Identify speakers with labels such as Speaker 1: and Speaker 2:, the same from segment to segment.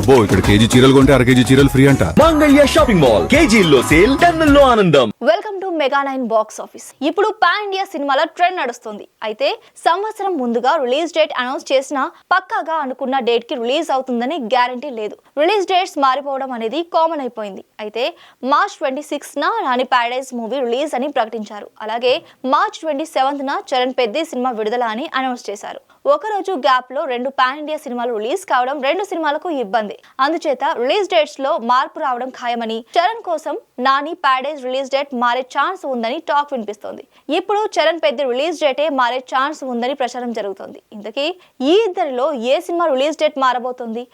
Speaker 1: అబ్బో ఇక్కడ కేజీ చీరలు కొంటే అర కేజీ చీరలు ఫ్రీ అంట.
Speaker 2: Mangalya shopping mall. కేజీల్లో సేల్ టన్నుల్లో ఆనందం.
Speaker 3: Welcome to mega nine box office ఇప్పుడు పాన్ ఇండియా సినిమాల ట్రెండ్ నడుస్తుంది. అయితే సంవత్సరం ముందుగా రిలీజ్ డేట్ అనౌన్స్ చేసినా పక్కాగా అనుకున్న డేట్కి రిలీజ్ అవుతుందని గ్యారంటీ లేదు. రిలీజ్ డేట్స్ మారిపోవడం అనేది కామన్ అయిపోయింది. అయితే మార్చ్ ట్వంటీ సిక్స్ న రాణి ప్యారడైజ్ మూవీ రిలీజ్ అని ప్రకటించారు. అలాగే మార్చ్ ట్వంటీ సెవెంత్ న చరణ్ పెద్ది సినిమా విడుదల అని అనౌన్స్ చేశారు. ఒకరోజు గ్యాప్లో రెండు పాన్ ఇండియా సినిమాలు రిలీజ్ కావడం రెండు సినిమాలకు ఇబ్బంది. అందుచేత రిలీజ్ డేట్స్లో మార్పు రావడం ఖాయమని చరణ్ కోసం నాని ప్యాడేజ్ రిలీజ్ డేట్ మారే ఛాన్స్ ఉందని టాక్ వినిపిస్తోంది. ఇప్పుడు చరణ్ పెద్ద రిలీజ్ డేటే మారే ఛాన్స్ ఉందని ప్రచారం జరుగుతోంది. ఇంతకీ ఈ ఇద్దరిలో ఏ సినిమా రిలీజ్ డేట్ మారబోతోంది?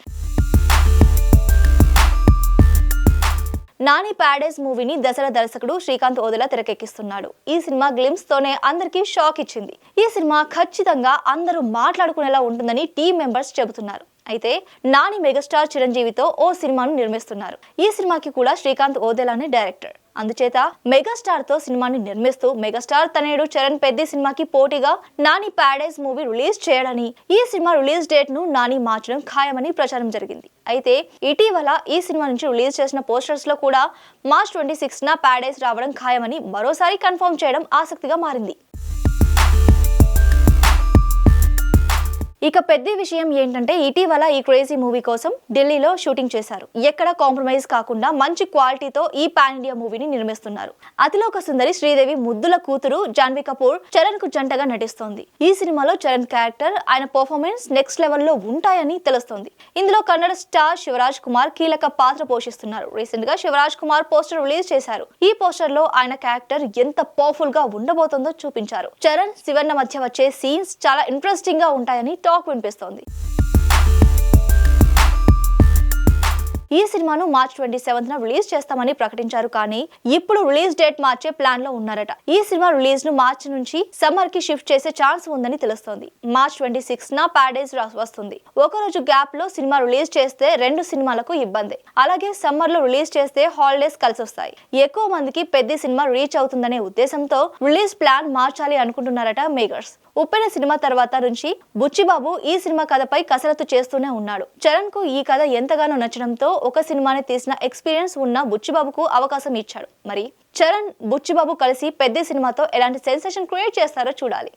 Speaker 3: నాని ప్యాడేజ్ మూవీని దసరా దర్శకుడు శ్రీకాంత్ ఓదెలా తెరకెక్కిస్తున్నాడు. ఈ సినిమా గ్లిమ్స్ తోనే అందరికీ షాక్ ఇచ్చింది. ఈ సినిమా ఖచ్చితంగా అందరూ మాట్లాడుకునేలా ఉంటుందని టీం మెంబర్స్ చెబుతున్నారు. అయితే నాని మెగాస్టార్ చిరంజీవితో ఓ సినిమాను నిర్మిస్తున్నారు. ఈ సినిమాకి కూడా శ్రీకాంత్ ఓదెలానే డైరెక్టర్. అందుచేత మెగాస్టార్తో సినిమాని నిర్మిస్తూ మెగాస్టార్ తనయుడు చరణ్ పెద్ది సినిమాకి పోటీగా నాని ప్యాడైస్ మూవీ రిలీజ్ చేయడని ఈ సినిమా రిలీజ్ డేట్ను నాని మార్చడం ఖాయమని ప్రచారం జరిగింది. అయితే ఇటీవల ఈ సినిమా నుంచి రిలీజ్ చేసిన పోస్టర్స్లో కూడా మార్చ్ ట్వంటీ సిక్స్ న ప్యాడైస్ రావడం ఖాయమని మరోసారి కన్ఫర్మ్ చేయడం ఆసక్తిగా మారింది. ఇక పెద్ద విషయం ఏంటంటే ఇటీవల ఈ క్రేజీ మూవీ కోసం ఢిల్లీలో షూటింగ్ చేశారు. ఎక్కడ కాంప్రమైజ్ కాకుండా మంచి క్వాలిటీతో ఈ పాన్ ఇండియా మూవీని నిర్మిస్తున్నారు. అతిలోక సుందరి శ్రీదేవి ముద్దుల కూతురు జాన్వీ కపూర్ చరణ్కు జంటగా నటిస్తోంది. ఈ సినిమాలో చరణ్ క్యారెక్టర్ ఆయన పర్ఫార్మెన్స్ నెక్స్ట్ లెవెల్లో ఉంటాయని తెలుస్తోంది. ఇందులో కన్నడ స్టార్ శివరాజ్ కుమార్ కీలక పాత్ర పోషిస్తున్నారు. రీసెంట్గా శివరాజ్ కుమార్ పోస్టర్ రిలీజ్ చేశారు. ఈ పోస్టర్లో ఆయన క్యారెక్టర్ ఎంత పవర్ఫుల్గా ఉండబోతుందో చూపించారు. చరణ్ శివన్న మధ్య వచ్చే సీన్స్ చాలా ఇంట్రెస్టింగ్గా ఉంటాయని టాక్ వినిపిస్తోంది. ఈ సినిమాను మార్చ్ ట్వంటీ సెవెంత్ న రిలీజ్ చేస్తామని ప్రకటించారు కానీ ఇప్పుడు రిలీజ్ డేట్ మార్చే ప్లాన్లో ఉన్నారట. ఈ సినిమా రిలీజ్ను మార్చ్ నుంచి సమ్మర్కి షిఫ్ట్ చేసే ఛాన్స్ ఉందని తెలుస్తోంది. మార్చ్ ట్వంటీ సిక్స్ న ప్యాడేజ్ వస్తుంది. ఒక రోజు గ్యాప్లో సినిమా రిలీజ్ చేస్తే రెండు సినిమాలకు ఇబ్బంది. అలాగే సమ్మర్లో రిలీజ్ చేస్తే హాలిడేస్ కలిసి వస్తాయి ఎక్కువ మందికి పెద్ద సినిమా రీచ్ అవుతుందనే ఉద్దేశంతో రిలీజ్ ప్లాన్ మార్చాలి అనుకుంటున్నారట మేకర్స్ ఉప్పెన సినిమా తర్వాత నుంచి బుచ్చిబాబు ఈ సినిమా కథపై కసరత్తు చేస్తూనే ఉన్నాడు. చరణ్కు ఈ కథ ఎంతగానో నచ్చడంతో ఒక సినిమాని తీసిన ఎక్స్పీరియన్స్ ఉన్న బుచ్చిబాబుకు అవకాశం ఇచ్చాడు. మరి చరణ్ బుచ్చిబాబు కలిసి పెద్ద సినిమాతో ఎలాంటి సెన్సేషన్ క్రియేట్ చేస్తారో చూడాలి.